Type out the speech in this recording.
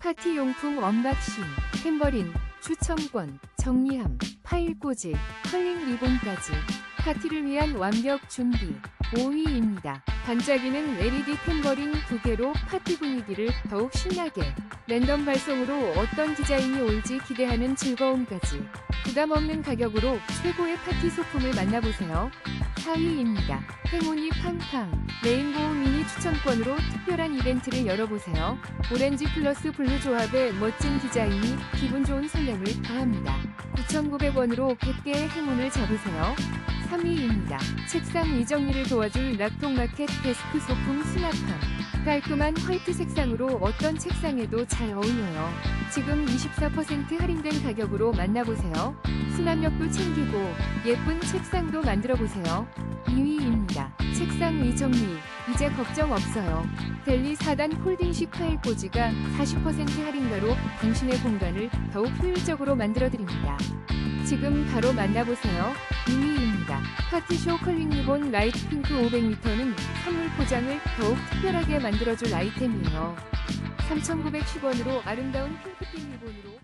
파티 용품 언박싱, 탬버린, 추첨권, 정리함, 파일 꽂이, 컬링 리본까지 파티를 위한 완벽 준비 5위입니다. 반짝이는 LED 탬버린 2개로 파티 분위기를 더욱 신나게 랜덤 발송으로 어떤 디자인이 올지 기대하는 즐거움까지 부담 없는 가격으로 최고의 파티 소품을 만나보세요. 4위입니다. 행운이 팡팡 레인보우 미니 추천권으로 특별한 이벤트를 열어보세요. 오렌지 플러스 블루 조합의 멋진 디자인이 기분 좋은 설렘을 더합니다. 9,900원으로 100개의 행운을 잡으세요. 3위입니다. 책상 이정리를 도와줄 락통마켓 데스크 소품 수납함. 깔끔한 화이트 색상으로 어떤 책상에도 잘 어울려요. 지금 24% 할인된 가격으로 만나보세요. 수납력도 챙기고 예쁜 책상도 만들어보세요. 2위입니다. 책상 위정리. 이제 걱정 없어요. 델리 4단 폴딩식 파일 꽂이가 40% 할인가로 당신의 공간을 더욱 효율적으로 만들어드립니다. 지금 바로 만나보세요. 2위입니다. 파티쇼 컬링 리본 라이트 핑크 500m는 선물 포장을 더욱 특별하게 만들어줄 아이템이에요. 3,910원으로 아름다운 핑크빛 리본으로